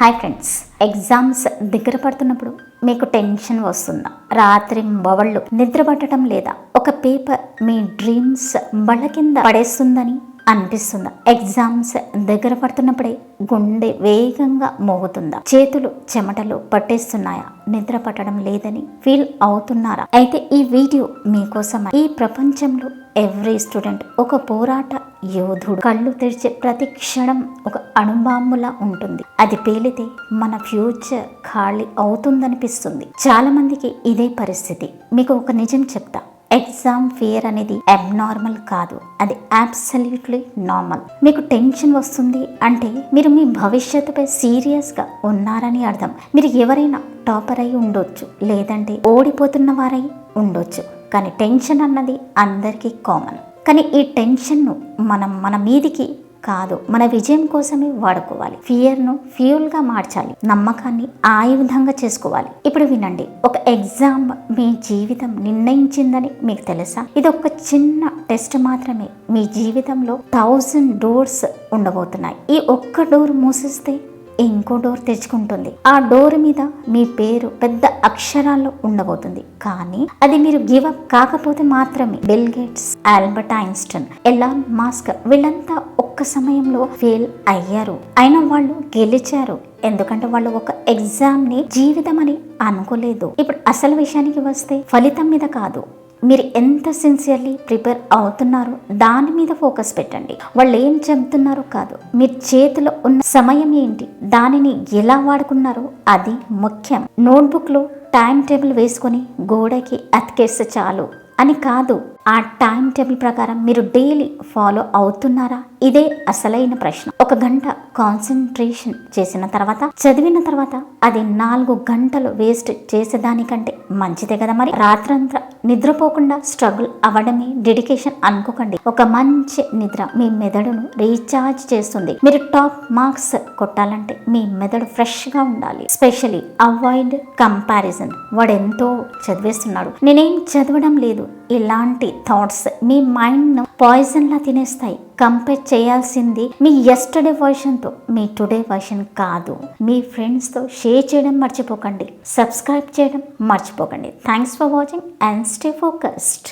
Hi friends exams దగ్గర పడుతున్నప్పుడు మీకు టెన్షన్ వస్తుందా? రాత్రి బవళ్ళు నిద్ర పట్టడం లేదా? ఒక పేపర్ మీ డ్రీమ్స్ బళ్ళ కింద పడేస్తుందని అనిపిస్తుందా? ఎగ్జామ్స్ దగ్గర పడుతున్నప్పుడే గుండె వేగంగా మోగుతుందా? చేతులు చెమటలు పట్టేస్తున్నాయా? నిద్ర పట్టడం లేదని ఫీల్ అవుతున్నారా? అయితే ఈ వీడియో మీకోసం ఈ ప్రపంచంలో ఎవ్రీ స్టూడెంట్ ఒక పోరాట యోధుడు కళ్ళు తెరిచే ప్రతి క్షణం ఒక అణుబాంబులా ఉంటుంది. అది పేలితే మన ఫ్యూచర్ ఖాళీ అవుతుందనిపిస్తుంది. చాలా మందికి ఇదే పరిస్థితి. మీకు ఒక నిజం చెప్తా. ఎగ్జామ్ ఫియర్ అనేది అబ్నార్మల్ కాదు. అది అబ్సల్యూట్లీ నార్మల్. మీకు టెన్షన్ వస్తుంది అంటే మీరు మీ భవిష్యత్తుపై సీరియస్గా ఉన్నారని అర్థం. మీరు ఎవరైనా టాపర్ అయి ఉండొచ్చు. లేదంటే ఓడిపోతున్న వారై ఉండొచ్చు. కానీ టెన్షన్ అన్నది అందరికీ కామన్. కానీ ఈ టెన్షన్ను మనం మన మీదికి కాదు మన విజయం కోసమే వాడుకోవాలి. ఫియర్ను ఫ్యూల్గా మార్చాలి. నమ్మకాన్ని ఆయుధంగా చేసుకోవాలి. ఇప్పుడు వినండి. ఒక ఎగ్జామ్ మీ జీవితం నిర్ణయించిందని మీకు తెలుసా? ఇది ఒక చిన్న టెస్ట్ మాత్రమే. మీ జీవితంలో థౌజండ్ డోర్స్ ఉండబోతున్నాయి. ఈ ఒక్క డోర్ మూసిస్తే ఇంకో డోర్ తెచ్చుకుంటుంది. ఆ డోర్ మీద మీ పేరు పెద్ద అక్షరాల్లో ఉండబోతుంది. కానీ అది మీరు గివ్ కాకపోతే మాత్రమే. Bill Gates Albert Einstein Elon Musk వీళ్ళంతా ఒక్క సమయంలో ఫెయిల్ అయ్యారు. అయినా వాళ్ళు గెలిచారు. ఎందుకంటే వాళ్ళు ఒక ఎగ్జామ్ని జీవితం అని అనుకోలేదు. ఇప్పుడు అసలు విషయానికి వస్తే ఫలితం మీద కాదు. మీరు ఎంత సిన్సియర్లీ ప్రిపేర్ అవుతున్నారో దాని మీద ఫోకస్ పెట్టండి. వాళ్ళు ఏం చెబుతున్నారో కాదు. మీ చేతిలో ఉన్న సమయం ఏంటి? దానిని ఎలా వాడుకున్నారో అది ముఖ్యం. నోట్బుక్లో టైం టేబుల్ వేసుకొని గోడకి అతికేస్తే చాలు. అని కాదు. ఆ టైం టేబుల్ ప్రకారం మీరు డైలీ ఫాలో అవుతున్నారా? ఇదే అసలైన ప్రశ్న. ఒక గంట కాన్సన్ట్రేషన్ చేసిన తర్వాత చదివిన తర్వాత అది నాలుగు గంటలు వేస్ట్ చేసేదానికంటే మంచిదే కదా మరి? రాత్రంతా నిద్రపోకుండా స్ట్రగుల్ అవ్వడమే డెడికేషన్ అనుకోకండి. ఒక మంచి నిద్ర మీ మెదడును రీఛార్జ్ చేస్తుంది. మీరు టాప్ మార్క్స్ కొట్టాలంటే మీ మెదడు ఫ్రెష్గా ఉండాలి. Specially avoid comparison. వాడు ఎంతో చదివేస్తున్నాడు. నేనేం చదవడం లేదు. ఇలాంటి థాట్స్ మీ మైండ్ను పాయిజన్లా తినేస్తాయి. కంపేర్ చేయాల్సింది మీ ఎస్టర్డే వర్షన్తో మీ టుడే వర్షన్ కాదు. మీ ఫ్రెండ్స్తో షేర్ చేయడం మర్చిపోకండి. సబ్స్క్రైబ్ చేయడం మర్చిపోకండి. Thanks for watching and stay focused